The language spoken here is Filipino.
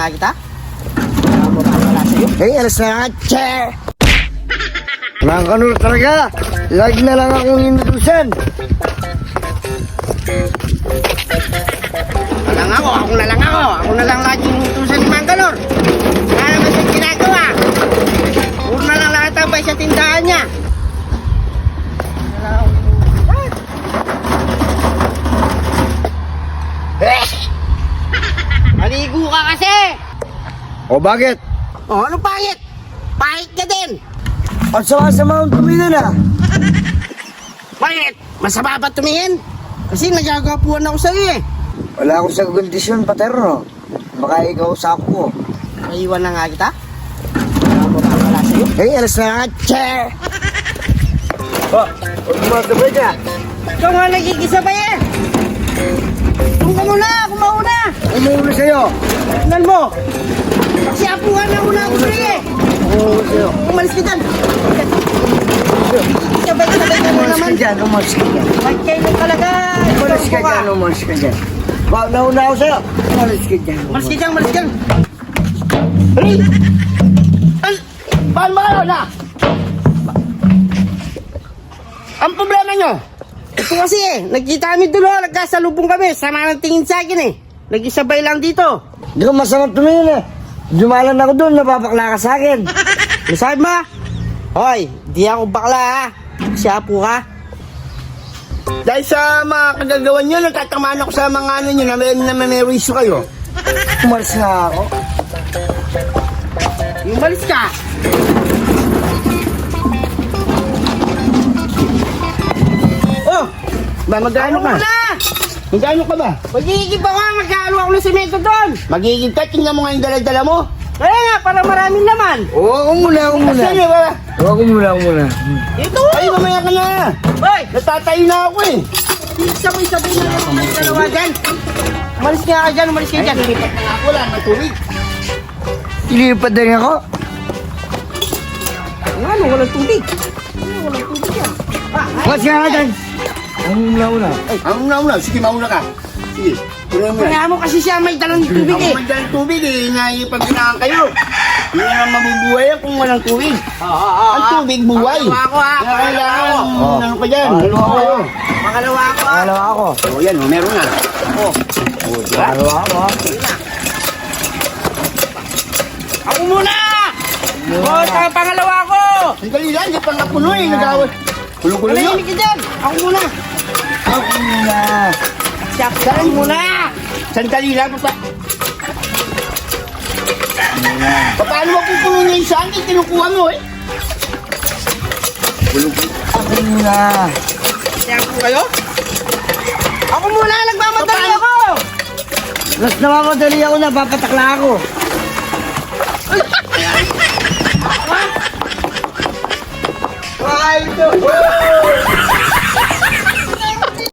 nga kita. Hey, alas na nga, che! Mga kanul talaga, lagi na lang akong inutusan. Lang ako, ako na lang ako. Ako na lang lagi yung utusan ni Mangalor. Wala naman siyang ginagawa. Puro na lang lahat ang sa tindahan niya. Eh! Maligo ka kasi! O bakit? Oh, ano pangit? Pangit ka din! At sama-sama akong tumingin ah. Bakit? Masama ba tumingin? Kasi nagagapuan ako sa'yo eh. Wala akong sa kondisyon, paterno. Baka ikaw sa ako. Naiwan na nga kita. Wala sa'yo. Hey, alas na nga, che! Oh, huwag mo matabay ka. Ikaw nga nagkikisabay eh! Kung ka muna, kumauna! Umuulo sa'yo. Tingnan mo! Kasi apuhan na una ako sa'yo eh! Umalis ka dyan! Sabay-sabay ka mo Umalis naman! ka dyan, umalis ka dyan. Ba't kayo talaga? Umalis ka dyan, umalis ka dyan. Ba, nauna ako sa'yo. Umalis ka dyan. Umalis ka dyan, umalis ka dyan! Hey! Ba kayo na? Ang problema nyo? Ito kasi eh, nagkita kami oh, nagkasalubong kami, sama ng tingin sa akin eh. Nag-isabay lang dito. Hindi ko masama tumingin eh. Jumalan ako doon, napapakla ka sa akin. Masabi mo? Hoy, di ako bakla ha. Siya po ka. Dahil sa mga kagagawan nyo, nagtatamaan ako sa mga ano nyo na may, na may, may issue kayo. Umalis na ako. Umalis ka. Oh, ba magkano ka? Magkano ka ba? Magiging pa ka, magkano ako ng semento doon. Magiging ka, tingnan mo nga yung dala-dala mo. Kaya nga, para maraming laman. Oo, ako muna, ako muna. Sige, para. Oo, ako muna, ako muna. Ito! Ay, mamaya ka na. Hoy! Natatayo na ako eh. Sabay-sabay na lang ang dalawa dyan. Umalis ka ka dyan, umalis ka dyan. Nilipat na nga ako, wala ng tubig. Ilipat din ako. Ano, walang tubig. Ano, walang tubig yan. Ah, ay, Umalis ka nga dyan. Ang muna. Ay, ang una una. Sige, mauna ka. Sige. Tuloy mo yan. Kaya mo kasi siya may dalang tubig eh. man dyan tubig eh. Naipagkinaan kayo. Hindi na mabubuhay yan kung walang tubig. Ang tubig buhay. Pangalawa ako ha. Kaya kailangan, Oh. ano ka dyan? Pangalawa Ano kayo? Pangalawa ako ha. Pangalawa ako. O yan, o, meron na. Oh, Pangalawa ako. ah. Ako muna! Oh, sa pangalawa ako! Sandali lang, hindi pa napuno eh. Nag-away. Gulo-gulo yun. Manahimik ka dyan! Ako muna! Muna. Siya, ako muna! Sandali lang. Pa Pa- Paano mo niya yung saan? Eh, Kinukuha mo eh. Ako muna. Siya po kayo? Ako muna! Nagmamadali ako! Mas namamadali ako na, papatakla ako. Ay, ito.